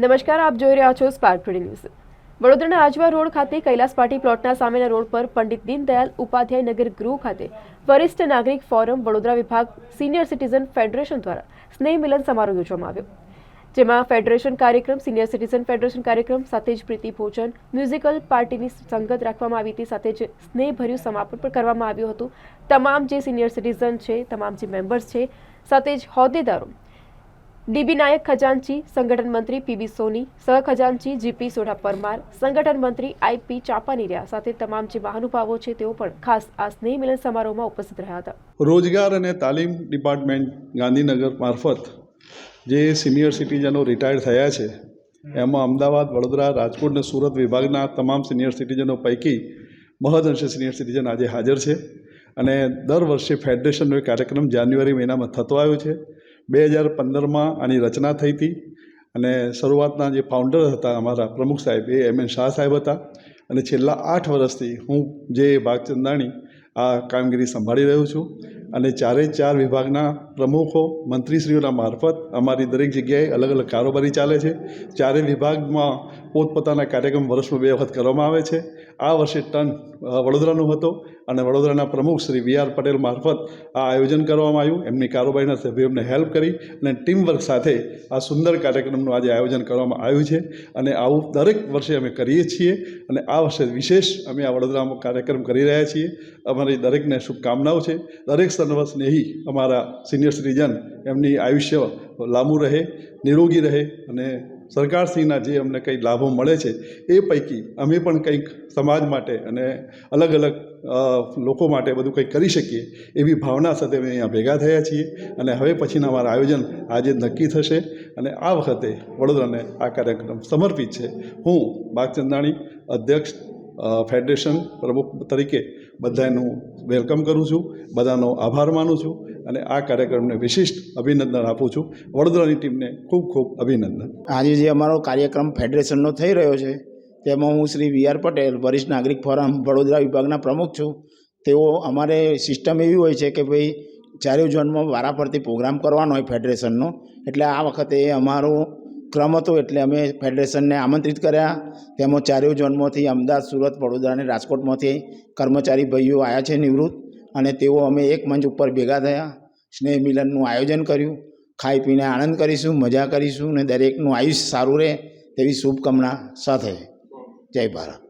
નમસ્કાર, આપ જોઈ રહ્યા છો સ્પાર્ક ન્યૂઝ વડોદરાના આજવા રોડ ખાતે કૈલાસ પાટી પ્લોટના સામેના રોડ પર પંડિત દીનદયાલ ઉપાધ્યાય નગર ગૃહ ખાતે વરિષ્ઠ નાગરિક ફોરમ વડોદરા વિભાગ સિનિયર સિટીઝન ફેડરેશન દ્વારા સ્નેહ મિલન સમારોહ યોજવામાં આવ્યો. જેમાં ફેડરેશન કાર્યક્રમ, સિનિયર સિટીઝન ફેડરેશન કાર્યક્રમ, સાથે જ પ્રીતિ ભોજન, મ્યુઝિકલ પાર્ટીની સંગત રાખવામાં આવી હતી, સાથે જ સ્નેહભર્યું સમાપન પણ કરવામાં આવ્યું હતું. તમામ જે સિનિયર સિટીઝન છે, તમામ જે મેમ્બર્સ છે, સાથે જ હોદ્દેદારો ડીબી નાયક ખજાનચી, સંગઠન મંત્રી પીબી સોની, સહ ખજાનચી જીપી સોઢા પરમાર, સંગઠન મંત્રી આઈપી ચાપાનીરિયા સાથે તમામ જે મહાનુભાવો છે, તેઓ પણ ખાસ આ સ્નેહ મિલન સમારોહમાં ઉપસ્થિત રહ્યા હતા. રોજગાર અને તાલીમ ડિપાર્ટમેન્ટ ગાંધીનગર મારફત જે સિનિયર સિટીઝનો રિટાયર્ડ થયા છે, એમાં અમદાવાદ, વડોદરા, રાજકોટ અને સુરત વિભાગના તમામ સિનિયર સિટીઝનો પૈકી મહદઅંશે સિનિયર સિટીઝન આજે હાજર છે. અને દર વર્ષે ફેડરેશનનો એક કાર્યક્રમ જાન્યુઆરી મહિનામાં થતો આવ્યો છે. બે હજાર પંદરમાં આની રચના થઈ હતી અને શરૂઆતના જે ફાઉન્ડર હતા અમારા પ્રમુખ સાહેબ એ એમ એન શાહ સાહેબ હતા. અને છેલ્લા આઠ વર્ષથી હું જે ભાગચંદાણી આ કામગીરી સંભાળી રહ્યો છું. અને ચારે ચાર વિભાગના પ્રમુખો, મંત્રીશ્રીઓના મારફત અમારી દરેક જગ્યાએ અલગ અલગ કારોબારી ચાલે છે. ચારે વિભાગમાં પોતપોતાના કાર્યક્રમ વર્ષમાં બે વખત કરવામાં આવે છે. આ વર્ષે ટન વડોદરાનો હતો અને વડોદરાના પ્રમુખ શ્રી વી આર પટેલ મારફત આ આયોજન કરવામાં આવ્યું. એમની કારોબારીના સભ્યો હેલ્પ કરી અને ટીમ વર્ક સાથે આ સુંદર કાર્યક્રમનું આજે આયોજન કરવામાં આવ્યું છે. અને આવું દરેક વર્ષે અમે કરીએ છીએ અને આ વર્ષે વિશેષ અમે આ વડોદરામાં કાર્યક્રમ કરી રહ્યા છીએ. અમારી દરેકને શુભકામનાઓ છે. દરેક સર્વ સ્નેહી અમારા સિનિયર સિટીઝન એમની આયુષ્ય લાંબુ રહે, નિરોગી રહે અને સરકારશ્રીના જે અમને કંઈ લાભો મળે છે એ પૈકી અમે પણ કંઈક સમાજ માટે અને અલગ અલગ લોકો માટે બધું કંઈક કરી શકીએ એવી ભાવના સાથે અમે અહીંયા ભેગા થયા છીએ અને હવે પછીના અમારા આયોજન આજે નક્કી થશે અને આ વખતે વડોદરાને આ કાર્યક્રમ સમર્પિત છે. હું બાગચંદાણી અધ્યક્ષ ફેડરેશન પ્રમુખ તરીકે બધાનું વેલકમ કરું છું, બધાનો આભાર માનું છું અને આ કાર્યક્રમને વિશિષ્ટ અભિનંદન આપું છું. વડોદરાની ટીમને ખૂબ ખૂબ અભિનંદન. આજે જે અમારો કાર્યક્રમ ફેડરેશનનો થઈ રહ્યો છે, તેમાં હું શ્રી વી આર પટેલ, વરિષ્ઠ નાગરિક ફોરમ, વડોદરા વિભાગના પ્રમુખ છું. તેઓ અમારે સિસ્ટમ એવી હોય છે કે ભાઈ ચારે ઝોનમાં વારાફરતી પ્રોગ્રામ કરવાનો હોય ફેડરેશનનો, એટલે આ વખતે અમારો ક્રમ હતો એટલે અમે ફેડરેશનને આમંત્રિત કર્યા. તેમાં ચારેય ઝોનમાંથી અમદાવાદ, સુરત, વડોદરા અને રાજકોટમાંથી કર્મચારી ભાઈઓ આવ્યા છે નિવૃત્ત અને તેઓ અમે એક મંચ ઉપર ભેગા થયા. સ્નેહ મિલનનું આયોજન કર્યું. ખાઈ પીને આનંદ કરીશું, મજા કરીશું અને દરેકનું આયુષ્ય સારું રહે તેવી શુભકામના સાથે. જય ભારત.